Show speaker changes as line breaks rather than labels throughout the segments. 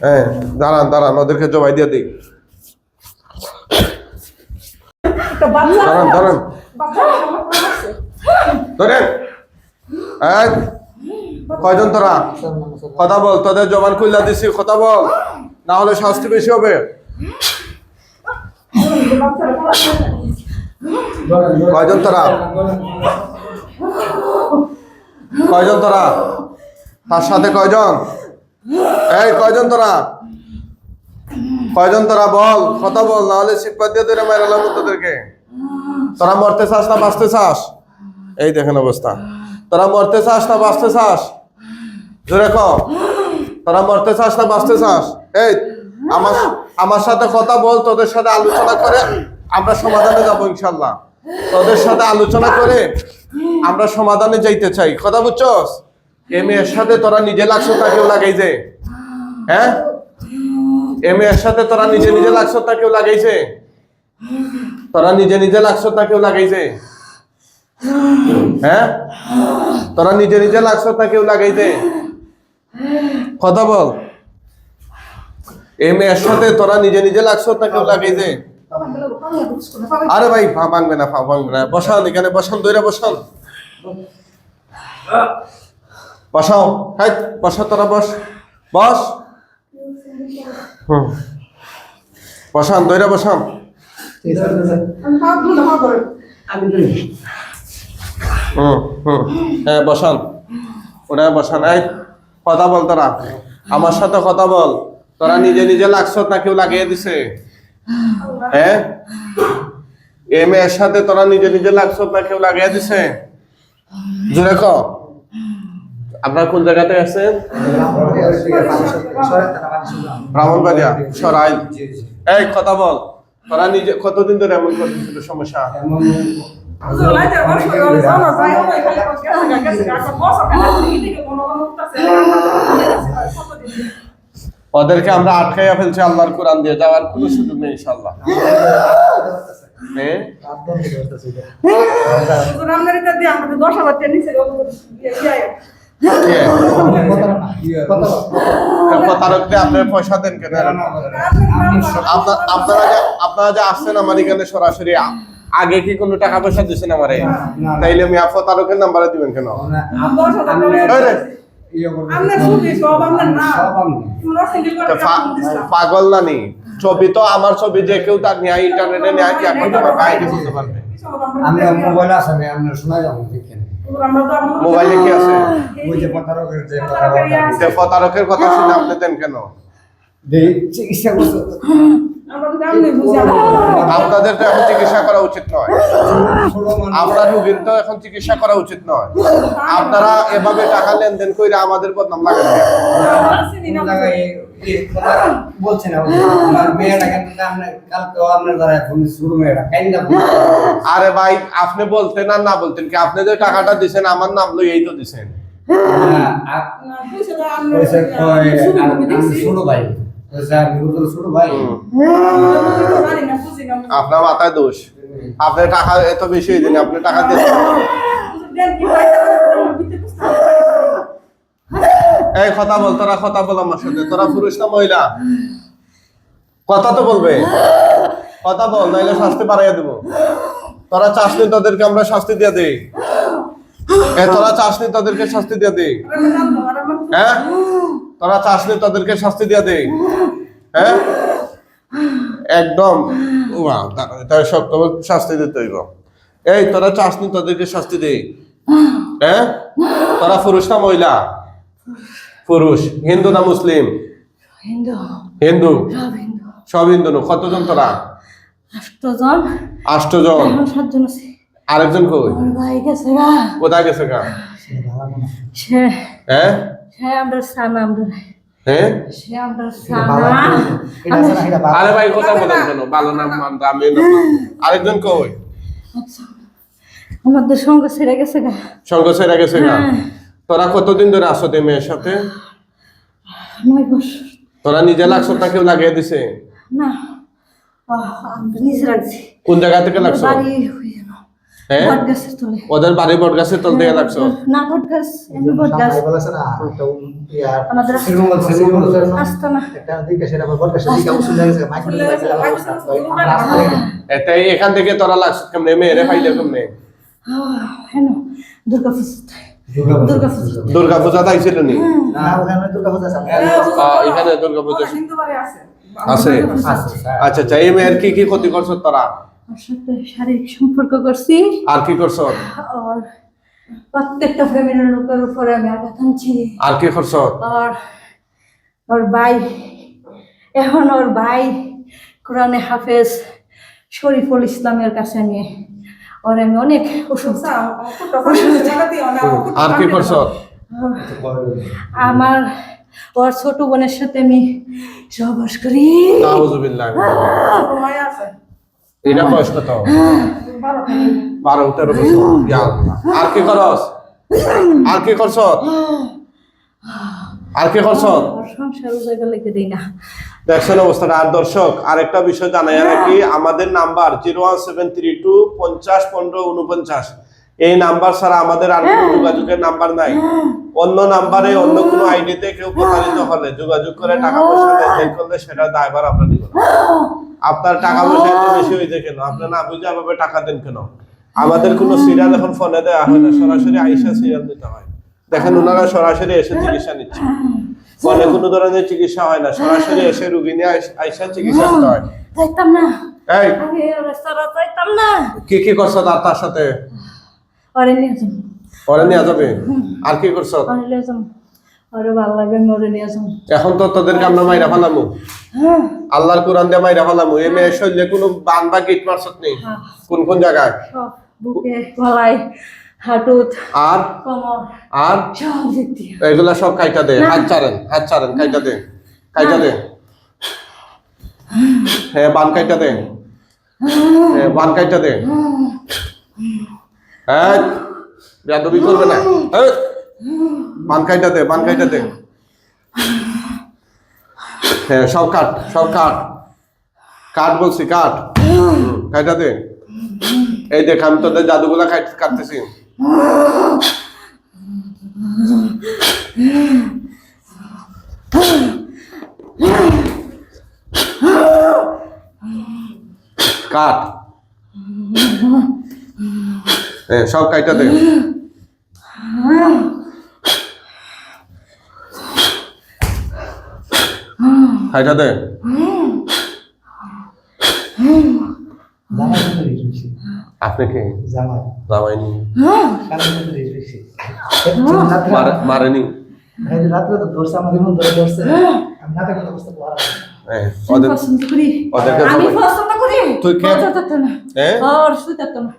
হ্যাঁ দাঁড়ান দাঁড়ান ওদেরকে জবাই দিয়ে দাঁড়ান কয়জন তোরা কথা বল তোদের জবান খুললা দিছি কথা বল না হলে শাস্তি বেশি হবে কয়জন তোরা কয়জন তোরা? তার সাথে কয়জন? এই, কয়জন তোরা? কয়জন তোরা? বল, কথা বল না হলে দিয়ে ধরে মারালাম তোদেরকে। তোরা মরতে চাস না বাঁচতে চাস? এই দেখেন অবস্থা। তোরা মরতে চাস না বাঁচতে চাস? জোরে ক। তোরা মরতে চাস না বাঁচতে চাস? এই, আমার আমার সাথে কথা বল, তোদের সাথে আলোচনা করে আমরা সমাধানে যাব ইনশাল্লাহ। তোদের সাথে আলোচনা করে আমরা সমাধানে যাইতে চাই। কথা বুঝছস? এ এর সাথে তোরা নিজে লাগছো তাকেও লাগাইছে। হ্যাঁ? এ এর সাথে তোরা নিজে নিজে লাগছো তাকেও লাগাইছে। তোরা নিজে নিজে লাগছো তাকেও লাগাইছে। হ্যাঁ? তোরা নিজে নিজে লাগছো তাকেও লাগাইছে। কথা বল। এ এর সাথে তোরা নিজে নিজে লাগছো তাকেও লাগাইছে। আরে ভাই ভাঙবে না ভাঙবে না। বসান, এখানে বসান, দইরা বসান। বসাও হ্যাঁ বসা, তোরা বস। বস। হুম। বসান, দইরা বসান। হুম হুম। হ্যাঁ বসান। ওরা বসান, এই, কথা বল তোরা। আমার সাথে কথা বল। তোরা নিজে নিজে লাগছ না কেউ লাগিয়ে দিছে। হ্যাঁ? এ মেয়ের সাথে তোরা নিজে নিজে লাগছ না কেউ লাগিয়ে দিছে? জোরে ক। আপনার কোন জায়গাতে আছেন? ব্রাহ্মণবাড়িয়া, সরাই। এই, কথা বল। তোরা নিজে, কতদিন ধরে এমন করতেছিল সমস্যা? ওদেরকে আমরা আটকাইয়া ফেলছি আল্লাহর কোরআন দিয়ে যাওয়ার কোনো সুযোগ নেই ইনশাল্লাহ হ্যাঁ। আপনারা যে আপনারা যে আসছেন আমার এখানে সরাসরি আগে কি কোনো টাকা পয়সা দিচ্ছেন আমারে? তাইলে আমি প্রতারকের নাম্বারে দিবেন কেন? পা- পাগল না নি ছবি তো আমার ছবি যে কেউ তার নিয়ে ইন্টারনেটে নিয়ে কি এখন তোমার বাইরে বুঝতে পারবে।
আমি মোবাইল আছে আমি আপনার শোনা যাব
মোবাইলে কি আছে?
ওই যে প্রতারকের যে
প্রতারকের কথা শুনে আপনি দেন কেন?
চিকিৎসা করছে
আপনাদের তো এখন চিকিৎসা করা উচিত নয়। আপনার রোগীর তো এখন চিকিৎসা করা উচিত নয়। আপনারা এভাবে টাকা লেনদেন করে আমাদের বদনাম লাগান আরে ভাই আপনি বলতেন আর না বলতেন কি? আপনি যে টাকাটা দিছেন আমার নাম লই এই তো দিছেন।
আমি ছোট ভাই
আপনার মাথায় দোষ। আপনি টাকা এত বেশি দিন আপনি টাকা এই কথা বল, তোরা কথা বল আমার সাথে। তোরা পুরুষ না মহিলা? কথা তো বলবে। কথা বল, নাইলে শাস্তি বাড়াইয়া দেবো। তোরা চাষনি তাদেরকে, আমরা শাস্তি দিয়ে দিই। তোরা চাষনি তাদেরকে শাস্তি দিয়ে দিই। হ্যাঁ? তোরা চাষনি তাদেরকে শাস্তি দিয়ে দিই। হ্যাঁ? একদম। তার শক্ত শাস্তি দিতে হইব। এই তোরা চাষনি তাদেরকে শাস্তি দেই হ্যাঁ? তোরা পুরুষ না মহিলা? পুরুষ। হিন্দু না মুসলিম?
হিন্দু। সব হিন্দু।
নু। কতজন তোরা?
আষ্টজন।
আষ্টজন? আরেকজন কই? কোথায় গেছে গা? হ্যাঁ?
সে আমরা আমরা
হ্যাঁ
সে আমরা সানা
আরে ভাই কথা বলেন কেন? ভালো নাম আমি আরেকজন কই?
আচ্ছা। আমাদের সঙ্গে ছেড়ে গেছে গা।
সঙ্গ ছেড়ে গেছে গা?
হ্যাঁ।
তোরা কতদিন ধরে আসো তে মেয়ের সাথে?
নয় বছর।
তোরা নিজে লাগছো না কেউ লাগিয়ে দিছে?
না।
কোন জায়গা থেকে লাগছো?
বাড়ি হয়ে? গেল
হ্যাঁ?
বট গাছের তলে।
ওদের বাড়ি বট গাছের তল দিয়ে লাগছো?
না বট গাছ এমনি বট গাছ আমাদের
সেরকম বলছে, সেরকম বলছে।
আসতো না
এটাই এখান থেকে তোরা লাগছ কেমনে মেয়েরে পাইলে কেমনে?
হেন দুর্গা পুজো। দুর্গা পূজা।
তাইছিল নি?
হ্যাঁ,
দুর্গা পূজা
আছে।
আচ্ছা আচ্ছা এই মেয়ের কি কি ক্ষতি করছ তোরা?
ওর সাথে শারীরিক সম্পর্ক করছি।
আর কি করছ?
আর প্রত্যেকটা ফ্যামিলির লোকের উপরে আমি আঘাত আনছি।
আর কি করছ?
আর ওর ভাই এখন ওর ভাই কোরআনে হাফেজ শরীফুল ইসলামের কাছে নিয়ে ওর আমি অনেক ওষুধ
আর কি করছ?
আমার ওর ছোট বোনের সাথে আমি সহবাস করি।
আছে।
এটা বয়স কত
বারো
তেরো বছর। আর কি করস? আর কি করছ? আর কি করছ? দেখছেন অবস্থাটা আর দর্শক আরেকটা বিষয় জানাই নাকি আমাদের number zero one seven three two পঞ্চাশ পনেরো উনপঞ্চাশ এই নাম্বার ছাড়া আমাদের আর কোনো যোগাযোগের নাম্বার নাই। অন্য নাম্বারে অন্য কোনো আইডিতে কেউ প্রতারিত হলে যোগাযোগ করে টাকা পয়সা লেনদেন করলে সেটা দায়ভার আমরা দিব। আপনার টাকা পয়সা এত বেশি হয়েছে কেন? আপনি না বুঝে ভাবে টাকা দেন কেন? আমাদের কোনো সিরিয়াল এখন ফোনে দেওয়া হয় না। সরাসরি আইসা সিরিয়াল দিতে হয়। দেখেন ওনারা সরাসরি এসে চিকিৎসা নিচ্ছে। ফোনে কোনো ধরনের চিকিৎসা হয় না। সরাসরি এসে রুগী নিয়ে আইস- চিকিৎসা দিতে হয়।
না।
এই। কি কি করছ তার সাথে? আর কি করছ?
ভালো
এখন তো মাইরা ফেলামু।
হ্যাঁ।
আল্লাহর কোরআন দিয়ে মাইরা ফেলামু। এই মেয়ের শরীরে কোনো বান বা গিট মারছত নেই কোন কোন জায়গায়?
বুকে গলায় হাঁটুত
আর?
কোমর।
আর?
সব
এগুলা সব কাইটা দে। হাত চারেন হাত চারেন কাইটা দে। কাইটা দে। হ্যাঁ। বান কাইটা দে। হ্যাঁ। বান কাইটা দে। হ্যাঁ করবে না। দে দে। হ্যাঁ বলছি দে। এই দেখ, আমি তোদের জাদুগুলা কাট- কাটতেছি। কাট। সব কাইটা দে কাইটা দে আপনি কে? জামাইনি। মারে- মারেনি।
মন
হ্যাঁ, ওদেরকে
করি।
তুই কে? হ্যাঁ?
ওর না।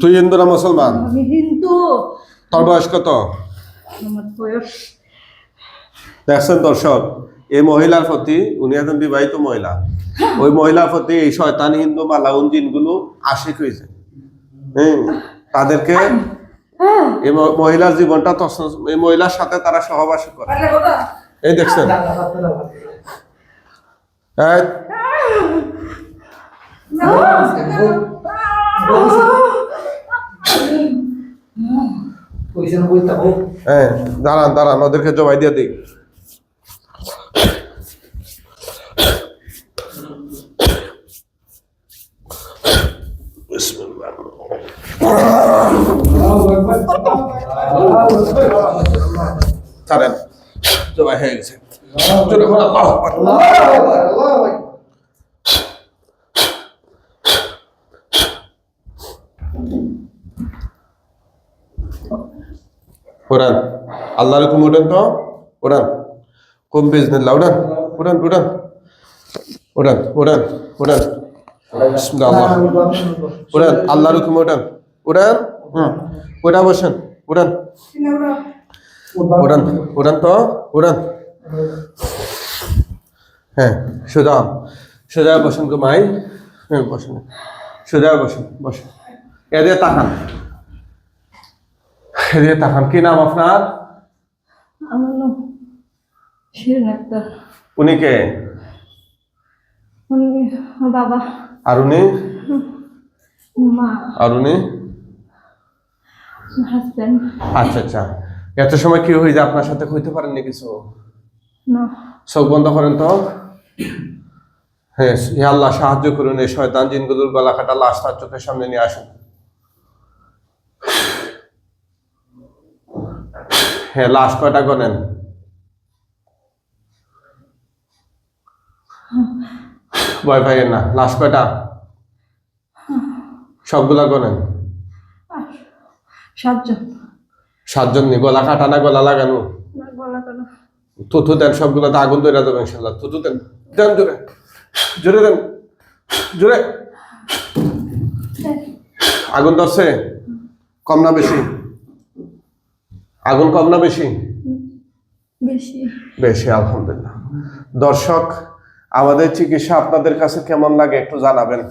তুই হিন্দু না মুসলমান
আমি হিন্দু
তোর বয়স কত দেখছেন দর্শক এই মহিলার প্রতি উনি একজন বিবাহিত মহিলা ওই মহিলার প্রতি এই শয়তান হিন্দু মালাউন জিনগুলো আশিক হয়েছে হ্যাঁ তাদেরকে এই মহিলার জীবনটা এই মহিলার সাথে তারা সহবাস করে এই দেখছেন এই,
পয়সা বইতে হোক
হ্যাঁ? দাঁড়ান দাঁড়ান ওদেরকে জবাই দিয়ে দিই। ছাড়েন। জবাই হয়ে গেছে। উড়ান আল্লাহর হুকুম উড়ান তো? উড়ান। কুম বিজনিল্লাহ উড়ান উড়ান উড়ান। উড়ান উড়ান উড়ান। বিসমিল্লাহ আল্লাহ উড়ান আল্লাহর হুকুম উড়ান। উড়ান? হুম। উড়া বসেন
ওরা
উড়ান উড়ান তো? উড়ান। হ্যাঁ সোজা সোজা বসেন গো মাই হ্যাঁ বসেন সোজা বসেন বসেন এদের তাকান। তাকান। কি নাম আপনার?
আমার নাম শিরিন একটা
উনি কে?
উনি বাবা।
আর উনি?
মা।
আর উনি? আচ্ছা আচ্ছা। এত সময় কি হয়ে যায়? আপনার সাথে কইতে পারেননি কিছু? চোখ বন্ধ করেন তো। হ্যাঁ হে আল্লাহ সাহায্য করুন এই শয়তান জিনগুলোর গলা কাটা লাশ তার চোখের সামনে নিয়ে আসুন। হ্যাঁ লাশ কয়টা গনেন ভয় পাইয়েন না লাশ কয়টা? সবগুলা গনেন
সাতজন।
সাতজন নি গলা কাটা না গলা লাগানো?
গলা কাটা।
থুথু দেন সবগুলোতে আগুন ধরে দেবেন ইনশাল্লাহ। থুথু দেন দেন জোরে জোরে দেন জোরে। আগুন ধরছে? কম না বেশি? আগুন কম না বেশি?
বেশি।
বেশি আলহামদুলিল্লাহ। দর্শক আমাদের চিকিৎসা আপনাদের কাছে কেমন লাগে একটু জানাবেন।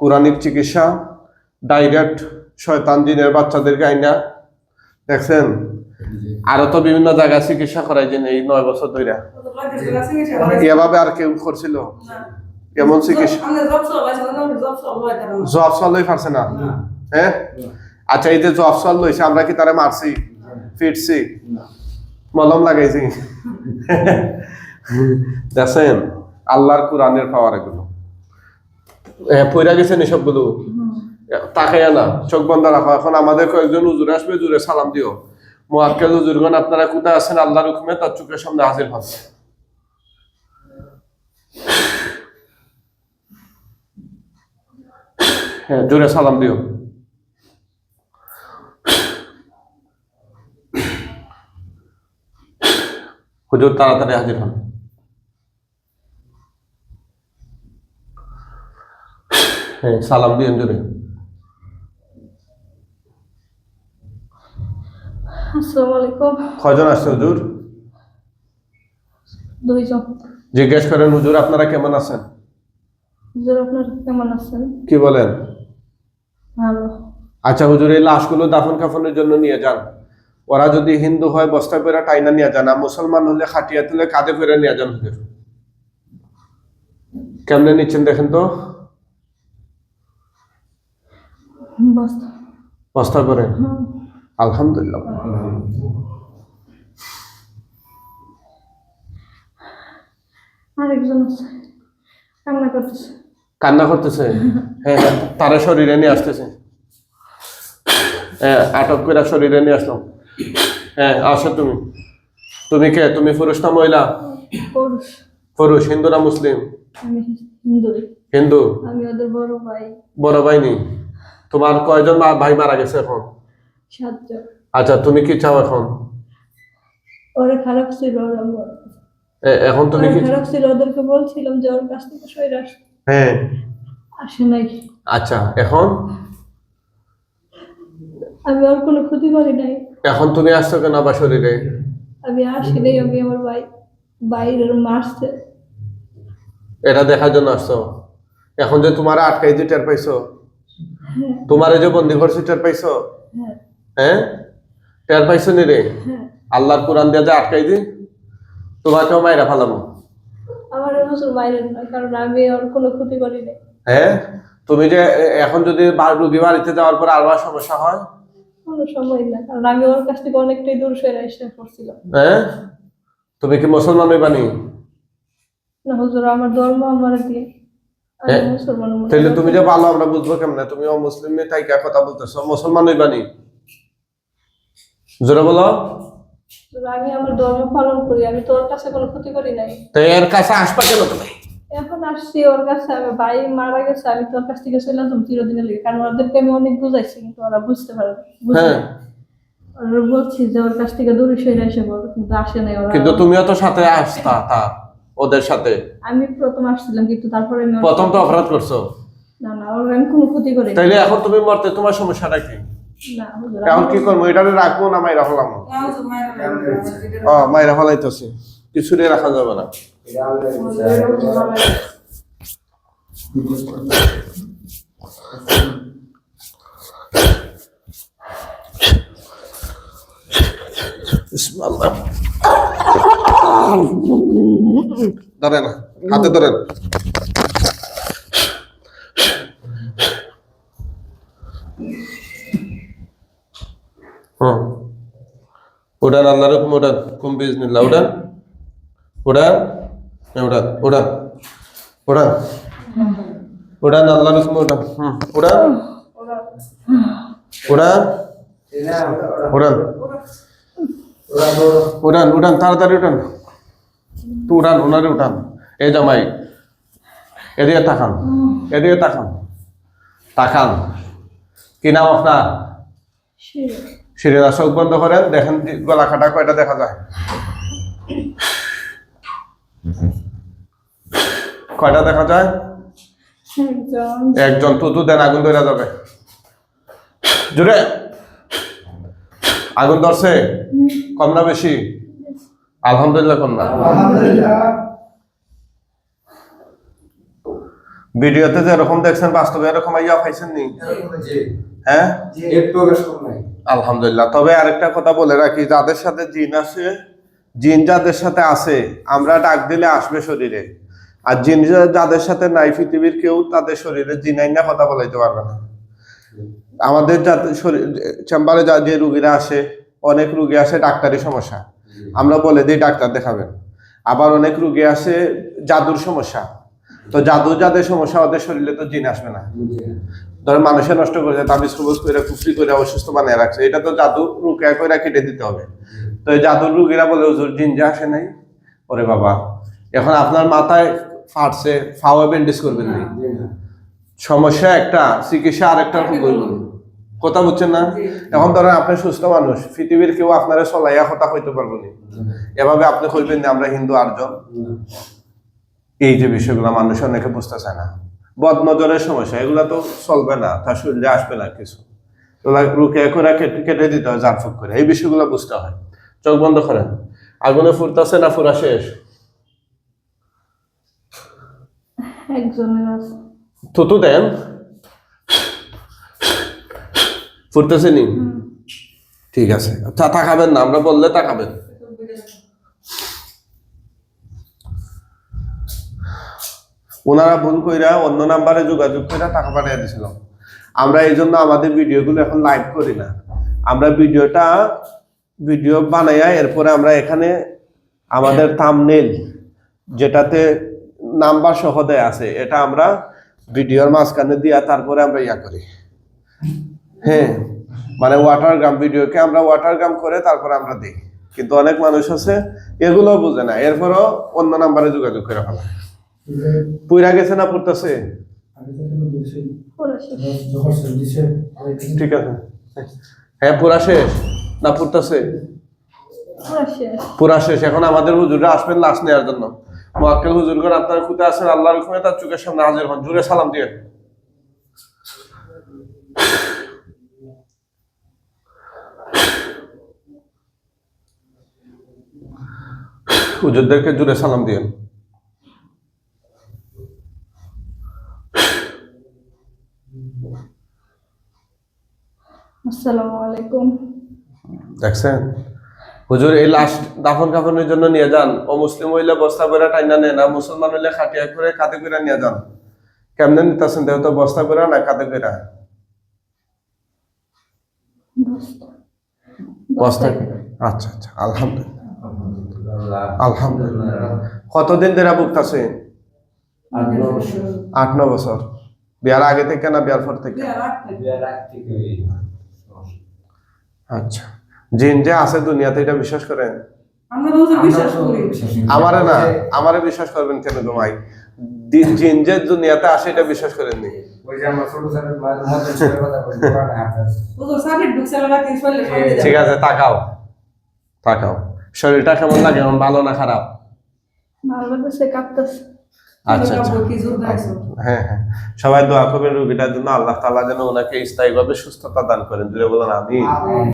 কোরআনিক চিকিৎসা ডাইরেক্ট শয়তান দিনের বাচ্চাদেরকে আইনা। দেখছেন? আরও তো বিভিন্ন জায়গায় চিকিৎসা করাই যে এই নয় বছর ধরে এভাবে আর কেউ করছিল? কেমন চিকিৎসা? জব সলই পারছে না? হ্যাঁ? আচ্ছা এই যে জব সল লইছে আমরা কি তারা মারছি? ফিটছি মলম লাগাইছি। দেখছেন আল্লাহর কোরআনের পাওয়ার এগুলো। পইরা গেছেন এসবগুলো? তাকাইয়া না চোখ বন্ধ রাখো। এখন আমাদের কয়েকজন উজুর আসবে জুড়ে সালাম দিও। মোয়াক্কেল উজুরগণ আপনারা কোথায় আছেন? আল্লাহর হুকুমে তার চোখের সামনে হাজির হন। হ্যাঁ জোরে সালাম দিও। হুজুর, তাড়াতাড়ি হাজির হন। হ্যাঁ সালাম দিন জোরে।
আসসালামু আলাইকুম।
কয়জন আসছে হুজুর?
দুইজন।
জিজ্ঞেস করেন হুজুর আপনারা কেমন আছেন?
হুজুর আপনার কেমন আছেন?
কি বলেন?
ভালো।
আচ্ছা হুজুর এই লাশগুলো দাফন কাফনের জন্য নিয়ে যান। ওরা যদি হিন্দু হয় বস্তা করে টাইনা নিয়ে যান। আর মুসলমান হলে খাটিয়া তুলে কাঁধে করে নিয়ে যান হুজুর। কেমনে নিচ্ছেন দেখেন তো?
বস্তা।
বস্তা করে। আলহামদুলিল্লাহ।
আরেকজন আছে। কান্না করতেছে।
কান্না করতেছে? হ্যাঁ হ্যাঁ তারা শরীরে নিয়ে আসতেছে। হ্যাঁ আটক করে শরীরে নিয়ে আসলাম। হ্যাঁ আসো তুমি। তুমি কে? তুমি পুরুষ না মহিলা?
পুরুষ।
পুরুষ হিন্দু না মুসলিম?
হিন্দু।
হিন্দু?
আমি ওদের বড় ভাই।
বড় ভাইনি তোমার কয়জন মা- ভাই মারা গেছে এখন?
সাতজন।
আচ্ছা তুমি কি চাও এখন?
ওরা খারাপ ছিল ওরা
এখন তুমি কি
খারাপ ছিল ওদেরকে বলছিলাম যে ওর কাছ থেকে সরে আস।
হ্যাঁ।
আসে নাই।
আচ্ছা এখন?
আমি ওর কোনো ক্ষতি করি নাই।
এখন তুমি আসছো কেন আবার শরীরে?
আমি আসি নাই আমি আমার ভাই বাইরের মারছে
এটা দেখার জন্য আসছো? এখন যে তোমার আটকাই যে টের পাইছো? তোমার যে বন্দি করছে টের পাইছো?
হ্যাঁ।
হ্যাঁ? টের পাইছো নি রে?
হ্যাঁ।
আল্লাহর কোরআন দিয়ে যে আটকাই দি তোমাকেও মাইরা ফালামো।
আমার না কারণ আমি ওর কোনো ক্ষতি করি নাই।
হ্যাঁ? তুমি যে এখন যদি রুগী বাড়িতে যাওয়ার পর আবার সমস্যা হয়?
কোনো সময় না কারণ আমি ওর কাছ থেকে অনেকটাই দূর সরে এসে পড়ছিলাম।
হ্যাঁ? তুমি কি মুসলমান হইবানি
না? হুজুর আমার ধর্ম আমার দিয়ে।
হ্যাঁ। তাহলে তুমি যে ভালো আমরা বুঝব কেমনে? তুমি অমুসলিম তাই কথা বলতেছো। মুসলমান হইবানি জোরে বলো।
আমি আমার ধর্ম পালন করি আমি তোর কাছে কোনো ক্ষতি করি নাই।
তো এর কাছে আসবা কেন তুমি?
এখন আসছি ওর কাছে আমি ভাই মারা গেছে আমি তোর কাছ থেকে চলে আসলাম চিরদিনের লেগে কারণ ওদেরকে আমি অনেক বুঝাইছি কিন্তু ওরা বুঝতে পারে।
হ্যাঁ।
ওরা বলছি যে ওর কাছ থেকে দূরে সরে এসে বলো কিন্তু আসে নাই ওরা।
কিন্তু তুমিও তো সাথে আসতা তা ওদের সাথে।
আমি প্রথম আসছিলাম কিন্তু তারপরে আমি
প্রথম তো অপরাধ করছ।
না না ওর আমি কোনো ক্ষতি করি।
তাইলে এখন তুমি মরতে তোমার সমস্যাটা কি? এখন কি করব? এটা রাখব না মাইরা হলাম ও মাইরা ফলাইতেছি। কিছু রাখা যাবে না। ধরেন হাতে ধরেন। উড়ান আল্লাহর হুকুম উড়ান কুম বিজনিল্লাহ উড়ান উড়ান এ উড়ান উড়ান উড়ান উড়ান আল্লাহর হুকুম উড়ান হুম উড়ান উড়ান উড়ান উড়ান উড়ান, তাড়াতাড়ি উড়ান। তো উড়ান, ওনারে উঠান। এই জামাই, এদিকে তাকান এদিকে তাকান। তাকান। কি নাম আপনার? সিরিয়াল চোখ বন্ধ করেন দেখেন গলা কাটা কয়টা দেখা যায়। কয়টা দেখা যায়?
একজন
একজন তুতু দেন, আগুন ধরে যাবে। জুড়ে। আগুন ধরছে? কম না বেশি? আলহামদুলিল্লাহ কম না। ভিডিওতে যেরকম দেখছেন, বাস্তবে এরকম আইয়া পাইছেন নি হ্যাঁ। আলহামদুলিল্লাহ। তবে আরেকটা কথা বলে রাখি যাদের সাথে জিন আছে জিন যাদের সাথে আছে আমরা ডাক দিলে আসবে শরীরে। আর জিন যাদের সাথে নাই পৃথিবীর কেউ তাদের শরীরে জিনাই না কথা বলাইতে পারবে না। আমাদের যাতে শরীর চেম্বারে যা যে রুগীরা আসে অনেক রুগী আসে ডাক্তারি সমস্যা। আমরা বলে দিই ডাক্তার দেখাবেন। আবার অনেক রুগী আসে জাদুর সমস্যা। তো জাদু যাদের সমস্যা ওদের শরীরে তো জিন আসবে না।
জি।
ধর মানুষে নষ্ট করেছে তাবিজ কবজ করে কুফরি করে অসুস্থ বানিয়ে রাখছে এটা তো জাদু রুকিয়া করে কেটে দিতে হবে। তো এই জাদুর রুগীরা বলে হুজুর জিন যে আসে নাই? ওরে বাবা এখন আপনার মাথায় ফাটছে ফাওয়া ব্যান্ডেজ করবেন না। সমস্যা একটা চিকিৎসা আরেকটা করবেন। কথা বুঝছেন না? এখন ধরেন আপনি সুস্থ মানুষ পৃথিবীর কেউ আপনারা চলাইয়া কথা হইতে পারব না। এভাবে আপনি কইবেন না আমরা হিন্দু আটজন। এই যে বিষয়গুলো মানুষ অনেকে বুঝতে চায় না। বদ নজরের সমস্যা এগুলা তো চলবে না তার শরীরে আসবে না কিছু। রুকে করে কেটে দিতে হয় জারফুক করে। এই বিষয়গুলো বুঝতে হয়। চোখ বন্ধ করেন। আগুনে ফুরতাছে না ফুরা শেষ? থুতু দেন। ফুরতেছে নি ঠিক আছে। তা তাকাবেন না আমরা বললে তাকাবেন। ওনারা ভুল কইরা অন্য নাম্বারে যোগাযোগ কইরা টাকা পাঠিয়ে দিছিল। আমরা এই জন্য আমাদের ভিডিওগুলো এখন লাইভ করি না। আমরা ভিডিওটা ভিডিও বানাইয়া এরপরে আমরা এখানে আমাদের থাম্বনেল যেটাতে নাম্বার সহ দেয়া আছে, এটা আমরা ভিডিওর মাঝখানে দিয়া তারপরে আমরা ইয়া করি। হ্যাঁ মানে ওয়াটার গ্রাম ভিডিওকে আমরা ওয়াটার গ্রাম করে তারপরে আমরা দিই। কিন্তু অনেক মানুষ আছে এগুলো বুঝে না। এরপরও অন্য নাম্বারে যোগাযোগ করে ফেলা। পুইরা গেছে না পড়তেছে? ঠিক আছে। হ্যাঁ পুরা শেষ না পড়তেছে?
পুরা শেষ।
এখন আমাদের হুজুররা আসবেন লাশ নেওয়ার জন্য। মোয়াক্কেল হুজুরগণ আপনারা খুঁতে আছেন আল্লাহর হুকুমে তার চোখের সামনে হাজির হন। জুড়ে সালাম দিয়ে। হুজুরদেরকে জুড়ে সালাম দিয়ে।
আসসালামু আলাইকুম।
দেখছেন? হুজুর এই লাশ দাফন কাফনের জন্য নিয়ে যান। ও মুসলিম হইলে বস্তা করে টাইনা নেন না মুসলমান হইলে খাটিয়া করে কাতে করে নিয়ে যান। কেমনে নিতেছেন? দেহ তো বস্তা করে না কাতে করে? বস্তা। আচ্ছা আচ্ছা আলহামদুলিল্লাহ। আলহামদুলিল্লাহ। কতদিন ধরে ভুগতাছে? আট ন বছর। বিয়ার আগে থেকে না বিয়ার পর থেকে
বিয়ার আগ থেকে এই সমস্যা।
আচ্ছা। জিন যে আছে দুনিয়াতে এটা বিশ্বাস করেন?
আমরা
না আমারে বিশ্বাস করবেন কেন তোমায় দি- জিন যে দুনিয়াতে আসে এটা বিশ্বাস
দেয়
ঠিক আছে তাকাও। তাকাও। শরীরটা কেমন লাগে? এখন ভালো না খারাপ? আচ্ছা আচ্ছা।
দাইছো
হ্যাঁ হ্যাঁ সবাই দোয়া করবেন রোগীটার জন্য। আল্লাহ তালা যেন ওনাকে স্থায়ীভাবে সুস্থতা দান করেন। জুড়ে বলেন আমি
আমিন।